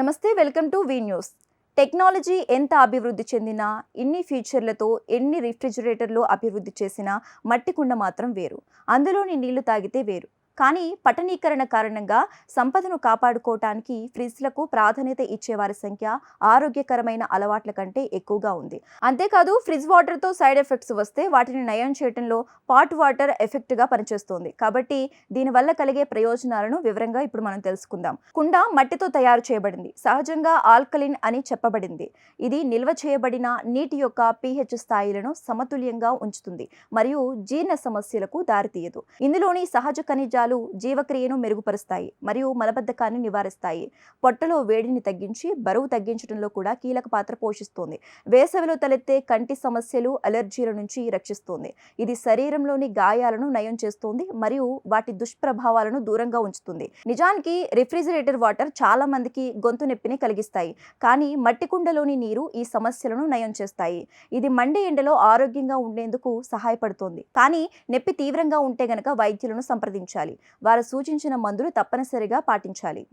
నమస్తే welcome to V news. Technology ఎంత అభివృద్ధి చెందినా ఎన్ని ఫీచర్లతో ఎన్ని రిఫ్రిజిరేటర్లు అభివృద్ధి చేసినా మట్టి కుండ మాత్రం వేరు. అందులోని నీళ్ళు తాగితే వేరు. కానీ పట్టణీకరణ కారణంగా సంపదను కాపాడుకోవటానికి ఫ్రిడ్జ్లకు ప్రాధాన్యత ఇచ్చే వారి సంఖ్య ఆరోగ్యకరమైన అలవాట్ల కంటే ఎక్కువగా ఉంది. అంతేకాదు ఫ్రిడ్జ్ వాటర్తో సైడ్ ఎఫెక్ట్స్ వస్తే వాటిని నయం చేయడంలో పాట్ వాటర్ ఎఫెక్ట్గా పనిచేస్తుంది. కాబట్టి దీనివల్ల కలిగే ప్రయోజనాలను వివరంగా ఇప్పుడు మనం తెలుసుకుందాం. కుండ మట్టితో తయారు చేయబడింది. సహజంగా ఆల్కలిన్ అని చెప్పబడింది. ఇది నిల్వ చేయబడిన నీటి యొక్క పిహెచ్ స్థాయిలను సమతుల్యంగా ఉంచుతుంది మరియు జీర్ణ సమస్యలకు దారితీయదు. ఇందులోని సహజ ఖనిజాలు జీవక్రియను మెరుగుపరుస్తాయి మరియు మలబద్ధకాన్ని నివారిస్తాయి. పొట్టలో వేడిని తగ్గించి బరువు తగ్గించడంలో కూడా కీలక పాత్ర పోషిస్తుంది. వేసవిలో తలెత్తే కంటి సమస్యలు అలర్జీల నుంచి రక్షిస్తుంది. ఇది శరీరంలోని గాయాలను నయం చేస్తుంది మరియు వాటి దుష్ప్రభావాలను దూరంగా ఉంచుతుంది. నిజానికి రిఫ్రిజిరేటర్ వాటర్ చాలా మందికి గొంతు నొప్పిని కలిగిస్తాయి. కానీ మట్టి కుండలోని నీరు ఈ సమస్యలను నయం చేస్తాయి. ఇది మండే ఎండలో ఆరోగ్యంగా ఉండేందుకు సహాయపడుతుంది. కానీ నొప్పి తీవ్రంగా ఉంటే గనక వైద్యులను సంప్రదించాలి. వారు సూచించిన మందులు తప్పనిసరిగా పాటించాలి.